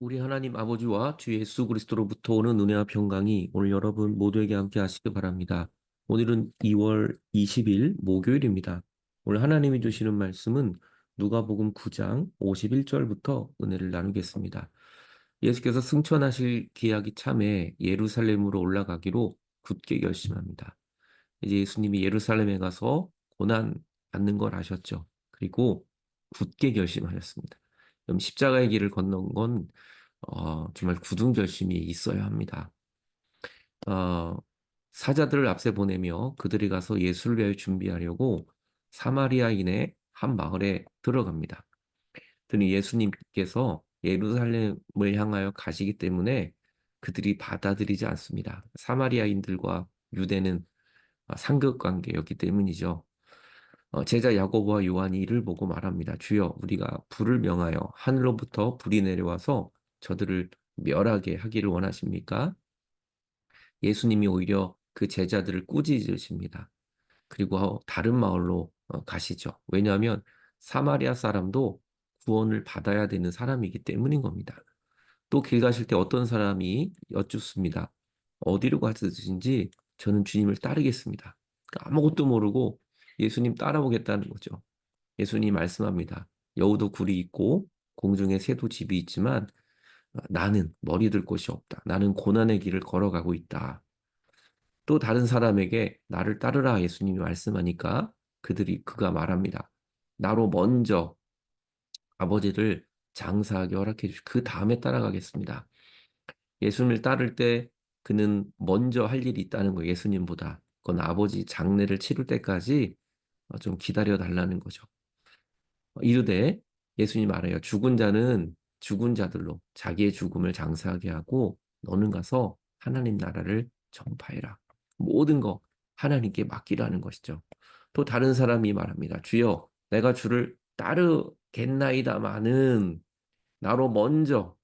우리 하나님 아버지와 주 예수 그리스도로부터 오는 은혜와 평강이 오늘 여러분 모두에게 함께 하시기 바랍니다. 오늘은 2월 20일 목요일입니다. 오늘 하나님이 주시는 말씀은 누가복음 9장 51절부터 은혜를 나누겠습니다. 예수께서 승천하실 기약이 참에 예루살렘으로 올라가기로 굳게 결심합니다. 이제 예수님이 예루살렘에 가서 고난 받는 걸 아셨죠. 그리고 굳게 결심하셨습니다. 십자가의 길을 건넌 건 어, 정말 굳은 결심이 있어야 합니다. 어, 사자들을 앞세 보내며 그들이 가서 예수를 위하여 준비하려고 사마리아인의 한 마을에 들어갑니다. 그랬더니 예수님께서 예루살렘을 향하여 가시기 때문에 그들이 받아들이지 않습니다. 사마리아인들과 유대는 상급 관계였기 때문이죠. 어, 제자 야고보와 요한이 이를 보고 말합니다. 주여, 우리가 불을 명하여 하늘로부터 불이 내려와서 저들을 멸하게 하기를 원하십니까? 예수님이 오히려 그 제자들을 꾸짖으십니다. 그리고 다른 마을로 어, 가시죠. 왜냐하면 사마리아 사람도 구원을 받아야 되는 사람이기 때문인 겁니다. 또 길 가실 때 어떤 사람이 여쭙습니다. 어디로 가시든지 저는 주님을 따르겠습니다. 그러니까 아무것도 모르고 예수님 따라오겠다는 거죠. 예수님 말씀합니다. 여우도 굴이 있고 공중에 새도 집이 있지만 어, 나는 머리 들 곳이 없다. 나는 고난의 길을 걸어가고 있다. 또 다른 사람에게 나를 따르라 예수님이 말씀하니까 그들이 그가 말합니다. 나로 먼저 아버지를 장사하게 허락해 주시고 그 다음에 따라가겠습니다. 예수님을 따를 때 그는 먼저 할 일이 있다는 거 예수님보다 그건 아버지 장례를 치를 때까지 어, 좀 기다려 달라는 거죠. 어, 이르되 예수님 알아요. 죽은 자는 죽은 자들로 자기의 죽음을 장사하게 하고 너는 가서 하나님 나라를 전파해라. 모든 거 하나님께 맡기라는 것이죠. 또 다른 사람이 말합니다. 주여, 내가 주를 따르겠나이다마는 나로 먼저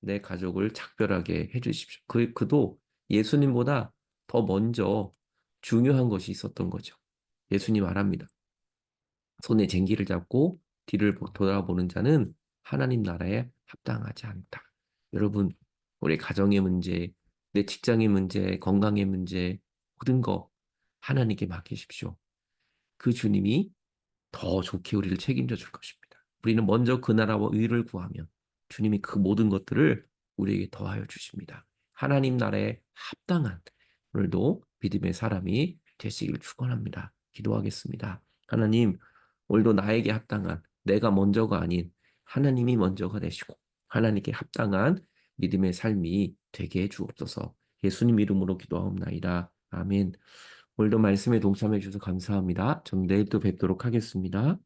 내 가족을 작별하게 해주십시오. 그, 그도 예수님보다 더 먼저 중요한 것이 있었던 거죠. 예수님 말합니다. 손에 쟁기를 잡고 뒤를 돌아보는 자는 하나님 나라에 합당하지 않다. 여러분, 우리 가정의 문제, 내 직장의 문제, 건강의 문제, 모든 거 하나님께 맡기십시오. 그 주님이 더 좋게 우리를 책임져 줄 것입니다. 우리는 먼저 그 나라와 의를 구하면 주님이 그 모든 것들을 우리에게 더하여 주십니다. 하나님 나라에 합당한 오늘도 믿음의 사람이 되시기를 축원합니다. 기도하겠습니다. 하나님, 오늘도 나에게 합당한 내가 먼저가 아닌 하나님이 먼저가 되시고 하나님께 합당한 믿음의 삶이 되게 해 주옵소서. 예수님 이름으로 기도하옵나이다. 아멘. 오늘도 말씀에 동참해 주셔서 감사합니다. 전 내일 또 뵙도록 하겠습니다.